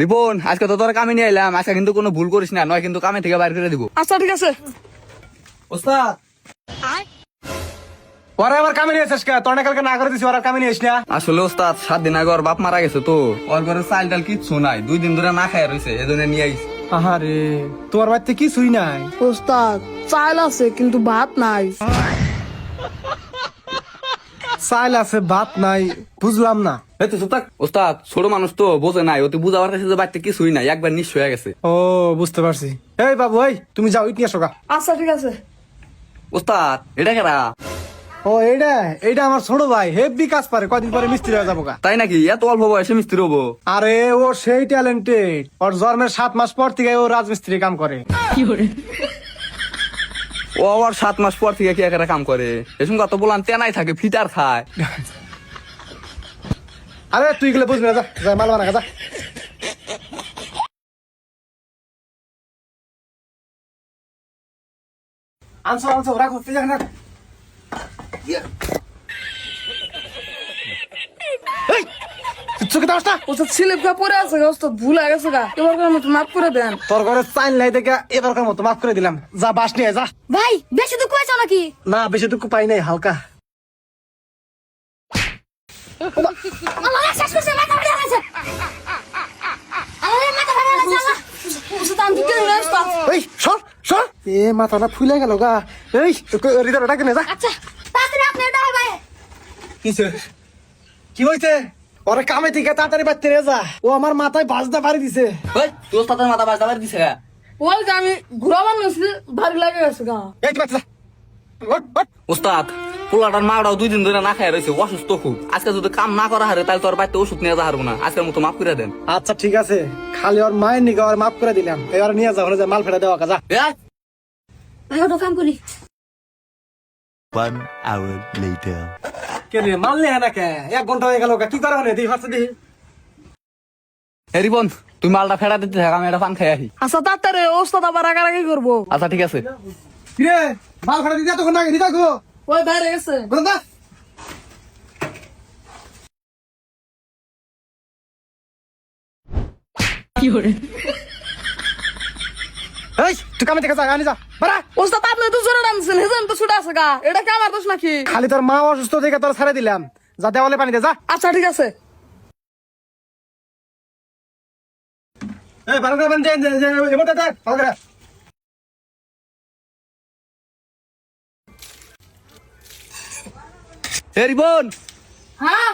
রিপন আজকে তো তোর কামে নিয়ে এলাম আজকে কিন্তু কোনো ভুল করিস না নয় কিন্তু কামে থেকে বাইর করে দিব। আচ্ছা ঠিক আছে। ওস্তাদ। ওরা আবার কামে নিয়ে এসেছিস তোর কালকে না করে দিছি ওরা কামে নিয়ে না? আসলে ওস্তাদ সাত দিন আগে ওর বাপ মারা গেছে তো। ওর ঘরে চাল টাল কিচ্ছু নাই দুই দিন ধরে না খায় রয়েছে এজন্য নিয়ে আইস। আহারে তোর বাড়িতে কিছুই নাই? ওস্তাদ চাল আছে কিন্তু ভাত নাই। চাইল আছে ভাত নাই বুঝলাম না। এই তো চুপ ওস্তাদ ছোট মানুষ তো বোঝে নাই ওতে বুঝাবার কাছে যে বাড়িতে কিছুই নাই একবার নিঃস্ব হয়ে গেছে। ও বুঝতে পারছি। এই বাবু এই তুমি যাও ইট নিয়ে গা। আচ্ছা ঠিক আছে। ওস্তাদ এটা কেরা? ও এইটা এইটা আমার ছোট ভাই হেভি কাজ পারে কদিন পরে মিস্ত্রি হয়ে যাব গা। তাই নাকি? এত অল্প বয়সে মিস্ত্রি হব। আরে ও সেই ট্যালেন্টেড ওর জন্মের সাত মাস পর থেকে ও রাজমিস্ত্রি কাম করে? ও আবার সাত মাস পর থেকে কি একটা কাম করে? এসম কত বললাম তেনাই থাকে, ফিটার খায়। আরে, তুই গেলে বুঝবি না, যা মাল বানা যা। আনছো আনছো, রাখো তুই রাখ এই, তুই চোখে দাস না ওস্তাদ স্লিপ খা পরে আছে গা, ওস্তাদ ভুল গেছে গা। এবার মতো মাফ করে দেন। তোর ঘরে চাইল নাই দেখে এবারকার মতো মাফ করে দিলাম। যা বাস নিয়ে যা। ভাই বেশি দুঃখ হয়েছে নাকি? না বেশি দুঃখ পাই নাই হালকা। এই সর সর। এ মাথাটা ফুলে গেল গা। এই হৃদয় ডাকে নে যা। আচ্ছা আপনি ভাই কিসে কি হয়েছে? ওরে কামে থেকে তাড়াতাড়ি বাড়তে রে যা। ও আমার মাথায় বাজদা পারি দিছে। ওই তোর সাথে মাথা বাজতে পারে দিছে গা। ওই যে আমি ঘুরাবার নিয়েছি ভারী লাগে গেছে গা। এই তুই বাচ্চা। ওস্তাদ পোলাটার মাটাও দুই দিন ধরে না খায় রয়েছে অসুস্থ খুব। আজকে যদি কাম না করা হারে তাহলে তোর বাড়িতে ওষুধ নিয়ে যা হারবো না। আজকের মতো মাফ করে দেন। আচ্ছা ঠিক আছে। খালি ওর মায়ের নিকে ওর মাফ করে দিলাম। এবার নিয়ে যা ওরে যা মাল ফেলে দেওয়া কাজা এই, কাম করি। One hour later. কে রে মাল নিয়ে না কে এক ঘণ্টা হয়ে গেল কি করে হলে? দিই হাতে দিই এ রিপন তুই মালটা ফেরা দিতে থাক আমি এটা পান খাই আহি আচ্ছা তাড়াতাড়ি ওস্তাদ আবার রাগারাগি করব। আচ্ছা ঠিক আছে। কিরে মাল ফেলে দিতে তখন আগে গো। ওই বাইরে গেছে। গন্ধা এই তুই কামে থেকে যা আনি যা। বাড়া। ওস্তাদ আপনি তো জোরে টানছেন হেজন তো ছুটে আছে গা। এটা কি আমার দোষ নাকি? খালি তোর মা অসুস্থ থেকে তোর ছেড়ে দিলাম। যা দেওয়ালে পানি দে যা। আচ্ছা ঠিক আছে। এই এমনটা দে হ্যাঁ?